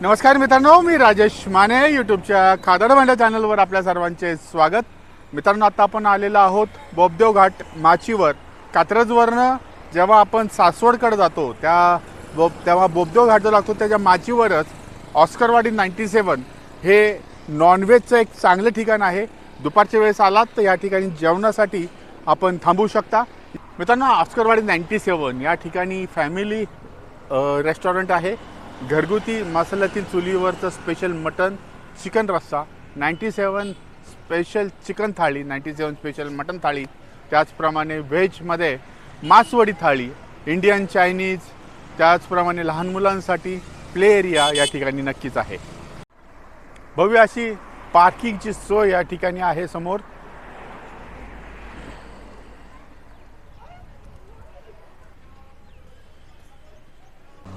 नमस्कार मित्रांनो मी राजेश माने यूट्यूबच्या खादड भांड्या चॅनलवर आपल्या सर्वांचे स्वागत. मित्रांनो आता आपण आलेलो आहोत बोबदेव घाट माचीवर. कात्रजवरनं जेव्हा आपण सासवडकडे जातो त्या बोब तेव्हा बोबदेव घाट जो लागतो त्याच्या माचीवरच ऑस्करवाडी नाईन्टी सेवन हे नॉनव्हेजचं एक चांगलं ठिकाण आहे. दुपारच्या वेळेस आलात तर या ठिकाणी जेवणासाठी आपण थांबू शकता. मित्रांनो ऑस्करवाडी नाईन्टी सेवन या ठिकाणी फॅमिली रेस्टॉरंट आहे. घरगुती मसाल्यातील चुलीवरचं स्पेशल मटन चिकन रस्सा नाईन्टी सेवन स्पेशल चिकन थाळी नाईन्टी सेवन स्पेशल मटन थाळी त्याचप्रमाणे व्हेजमध्ये मासवडी थाळी इंडियन चायनीज त्याचप्रमाणे लहान मुलांसाठी प्ले एरिया या ठिकाणी नक्कीच आहे. भव्य अशी पार्किंगची सोय या ठिकाणी आहे समोर.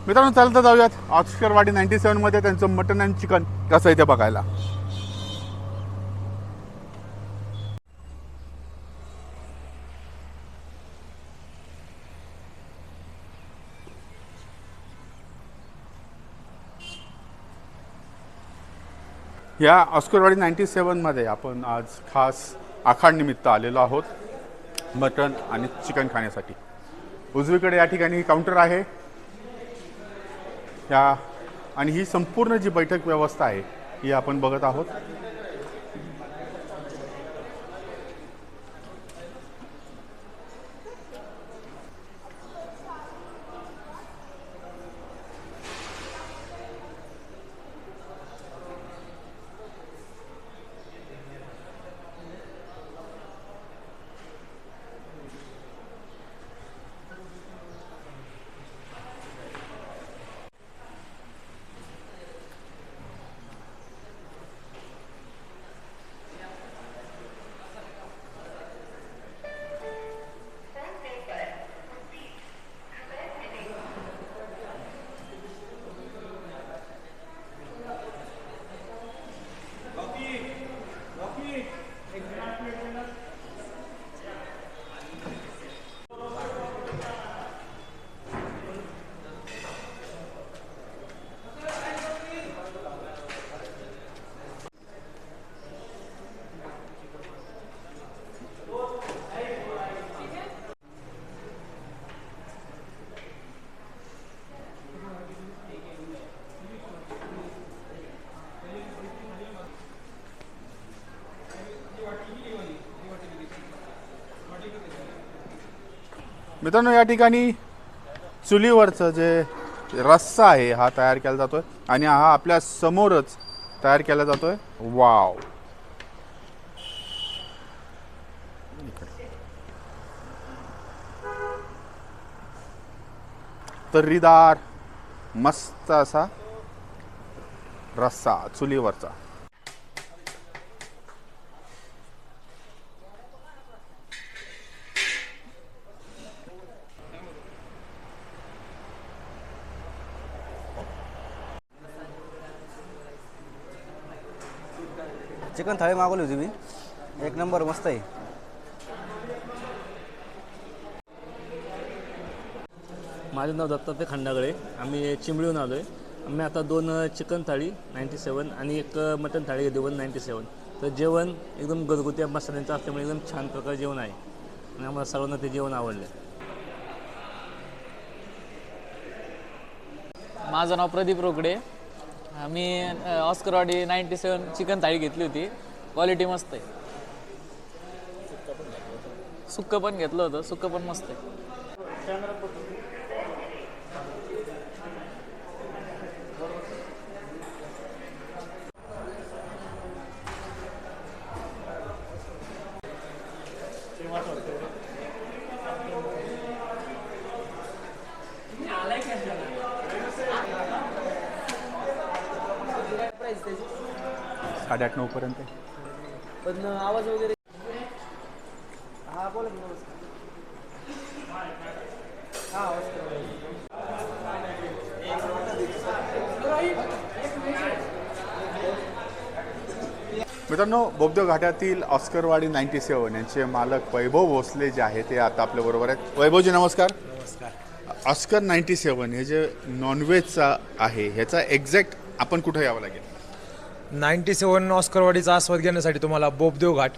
मित्रांनो चला तर जाऊयात. ऑस्करवाडी नाईन्टी सेवनमध्ये त्यांचं मटन अँड चिकन कसं आहे ते बघायला. या ऑस्करवाडी नाईन्टी सेवनमध्ये आपण आज खास आखाडनिमित्त आलेलो आहोत मटन आणि चिकन खाण्यासाठी. उजवीकडे या ठिकाणी काउंटर आहे. या आणि ही संपूर्ण जी बैठक व्यवस्था आहे ही आपण बघत आहोत. मित्रांनो या ठिकाणी चुलीवरचं जे रस्सा आहे हा तयार केला जातोय आणि हा आपल्या समोरच तयार केला जातोय. वाव. तर्रीदार मस्त असा रस्सा चुलीवरचा. चिकन थाळी मागवली होती मी. एक नंबर मस्त आहे. माझं नाव दत्तात्रय खंडागळे. आम्ही चिंबळीहून आलो आहे आम्ही आता दोन चिकन थाळी नाईंटी सेवन आणि एक मटन थाळी घेतली वन नाईंटी सेवन तर जेवण एकदम घरगुती मसाल्यांचं असल्यामुळे एकदम छान प्रकारे जेवण आहे. आणि आम्हाला सर्वांना ते जेवण आवडलं. माझं नाव प्रदीप रोकडे. मी अ, ऑस्करवाडी नाईन्टी सेवन चिकन थाळी घेतली होती. क्वालिटी मस्त आहे. सुक्क पण घेतलं होतं सुक्क पण मस्त आहे. साडेआठ नऊ पर्यंत पण आवाज वगैरे हा बोला की नमस्कार. मित्रांनो बोबदेव घाटातील ऑस्करवाडी नाईन्टी सेवन यांचे मालक वैभव भोसले जे आहे ते आता आपल्या बरोबर आहेत. वैभवजी नमस्कार. ऑस्कर नाईन्टी सेवन हे जे नॉनव्हेजचा आहे ह्याचा एक्झॅक्ट आपण कुठं यावं लागेल? नाईन्टी सेवन ऑस्करवाडीचा आस्वाद घेण्यासाठी तुम्हाला बोबदेव घाट.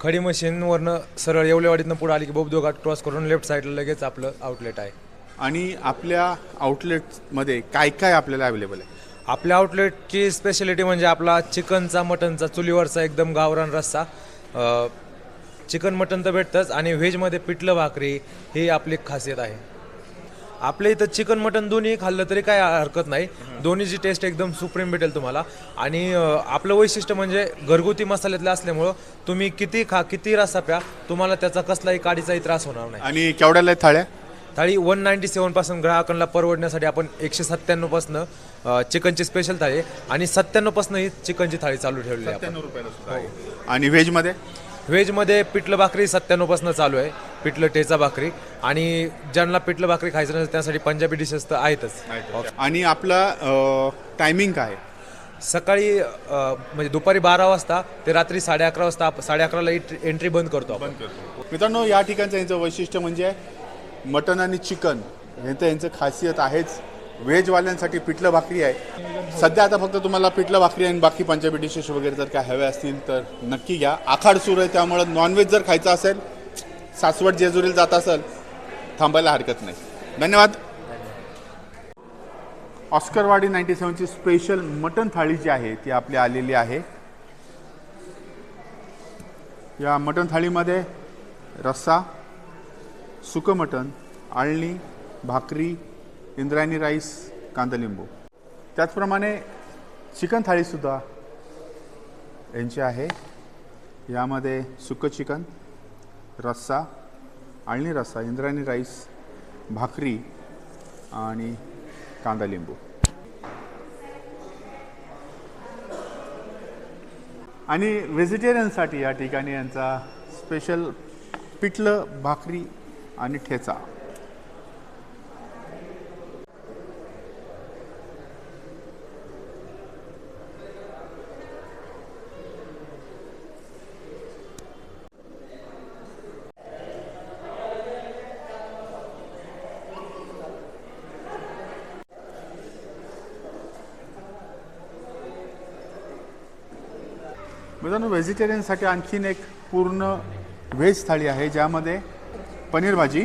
खडी मशीनवरनं सरळ येवलेवाडीतनं पुढे आली की बोबदेव घाट क्रॉस करून लेफ्ट साईडला लगेच आपलं आउटलेट आहे. आणि आपल्या आउटलेटमध्ये काय काय आपल्याला अवेलेबल आहे? आपल्या आउटलेटची स्पेशालिटी म्हणजे आपला चिकनचा मटनचा चुलीवरचा एकदम गावरान रस्सा. अ, चिकन मटन तर भेटतंच आणि व्हेजमध्ये पिठलं भाकरी ही आपली खासियत आहे. आपल्या इथं चिकन मटन दोन्ही खाल्लं तरी काय हरकत नाही. दोन्हीची टेस्ट एकदम सुप्रीम भेटेल तुम्हाला. आणि आपलं वैशिष्ट्य म्हणजे घरगुती मसाल्यातलं असल्यामुळं तुम्ही किती खा किती रस्सा प्या तुम्हाला त्याचा कसलाही काडीचाही त्रास होणार नाही. आणि केवढ्याला आहेत थाळ्या? थाळी वन नाईन्टी सेवनपासून ग्राहकांना परवडण्यासाठी आपण एकशे सत्त्याण्णवपासून चिकनची स्पेशल थाळी आणि सत्त्याण्णवपासून ही चिकनची थाळी चालू ठेवली आहे आपण. रुपयाला सुद्धा आहे. आणि व्हेजमध्ये व्हेजमध्ये पिठलं भाकरी सत्त्याण्णवपासून चालू आहे. पिठलं ठेचा भाकरी. आणि ज्यांना पिठलं भाकरी खायचं नसेल त्यासाठी पंजाबी डिशेस तर आहेतच. आणि आपला टायमिंग काय? सकाळी म्हणजे दुपारी बारा वाजता ते रात्री साडे अकरा वाजता साडे अकराला एंट्री बंद करतो आपण. मित्रांनो या ठिकाणचं यांचं वैशिष्ट्य म्हणजे मटन आणि चिकन यांचं यांचं खासियत आहेच. व्हेजवाल्यांसाठी पिठलं भाकरी आहे. सध्या आता फक्त तुम्हाला पिठलं भाकरी आणि बाकी पंजाबी डिशेस वगैरे जर काय हवे असतील तर नक्की घ्या. आखाड सुरू आहे त्यामुळं नॉनव्हेज जर खायचं असेल सासवड जेजुरीला जात असेल थांबायला हरकत नाही. धन्यवाद. ऑस्करवाडी नाईन्टी सेवनची स्पेशल मटन थाळी जी आहे ती आपली आलेली आहे. या मटण थाळीमध्ये रस्सा सुकं मटण आळणी भाकरी इंद्रायणी राईस कांदा लिंबू. त्याचप्रमाणे चिकन थाळीसुद्धा यांची आहे. यामध्ये सुकं चिकन रस्सा आळणी रस्सा इंद्रायणी राईस भाकरी आणि कांदा लिंबू. आणि व्हेजिटेरियनसाठी या ठिकाणी यांचा स्पेशल पिठलं भाकरी आणि ठेचा. मित्रांनो व्हेजिटेरियनसाठी आणखीन एक पूर्ण व्हेज थाळी आहे ज्यामध्ये पनीर भाजी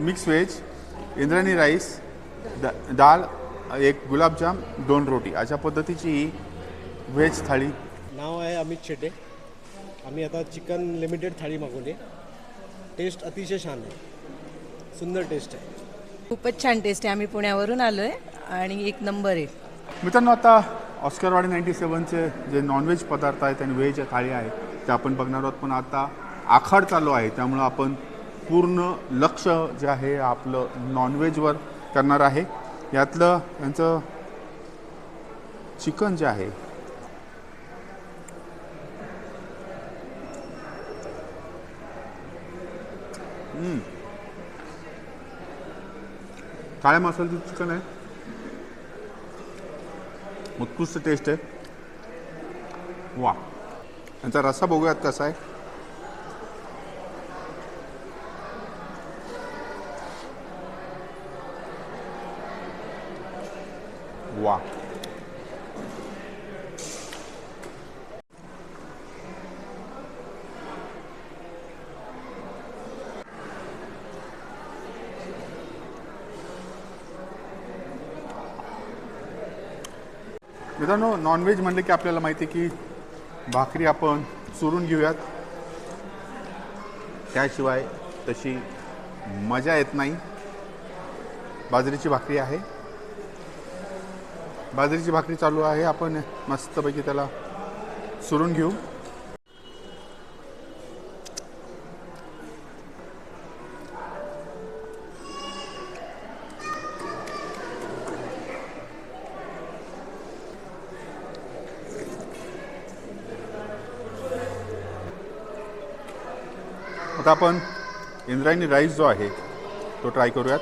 mix veg Indrayani rice the डाळ एक गुलाबजाम दोन रोटी. अशा पद्धतीची ही व्हेज थाळी. नाव आहे अमित शेटे आम्ही आता चिकन लिमिटेड थाळी मागवली. टेस्ट अतिशय छान आहे. सुंदर टेस्ट आहे. खूपच छान टेस्ट आहे. आम्ही पुण्यावरून आलो आहे आणि एक नंबर आहे. मित्रांनो आता ऑस्करवाडी नाईन्टी सेवनचे जे नॉनव्हेज पदार्थ आहेत आणि व्हेज थाळी आहे ते आपण बघणार आहोत. पण आता आखाड चालू आहे त्यामुळं आपण पूर्ण लक्ष जे आहे आपलं नॉनव्हेजवर करणार आहे. यातलं यांचं चिकन जे आहे काळ्या मसाल्याचं चिकन आहे. उत्कृष्ट टेस्ट आहे. वा यांचा रस्सा बघूयात कसा आहे. वा मित्रांनो नॉनव्हेज म्हणलं की आपल्याला माहिती आहे की भाकरी आपण चुरून घेऊयात. त्याशिवाय तशी मजा येत नाही. बाजरीची भाकरी आहे. बाजरीची भाकरी चालू आहे. आपण मस्तपैकी त्याला चुरून घेऊ. आता आपण इंद्रायणी राईस जो आहे तो ट्राय करूयात.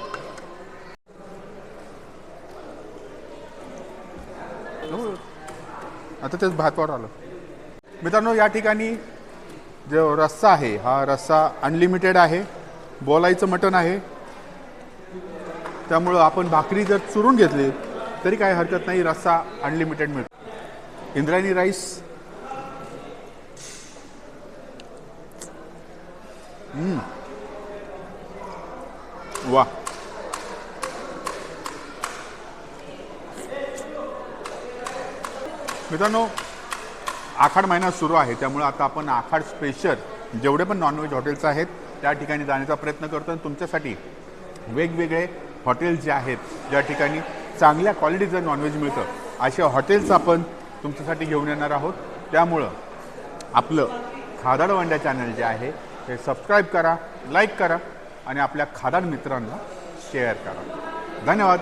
आता तेच भातवाड आलं. मित्रांनो या ठिकाणी जो रस्सा आहे हा रस्सा अनलिमिटेड आहे. बोलायचं मटण आहे. त्यामुळं आपण भाकरी जर चुरून घेतली तरी काही हरकत नाही रस्सा अनलिमिटेड मिळतो. इंद्रायणी राईस वा मित्रांनो आखाड महिना सुरू आहे त्यामुळे आता आपण आखाड स्पेशल जेवढे पण नॉनव्हेज हॉटेल्स आहेत त्या ठिकाणी जाण्याचा प्रयत्न करतो आणि तुमच्यासाठी वेगवेगळे हॉटेल्स जे आहेत ज्या ठिकाणी चांगल्या क्वालिटीचं नॉनव्हेज मिळतं असे हॉटेल्स आपण तुमच्यासाठी घेऊन येणार आहोत. त्यामुळं आपलं खादाड वंड्या चॅनल जे आहे ते सबस्क्राईब करा लाईक करा आणि आपल्या खादान मित्रांना शेअर करा. धन्यवाद.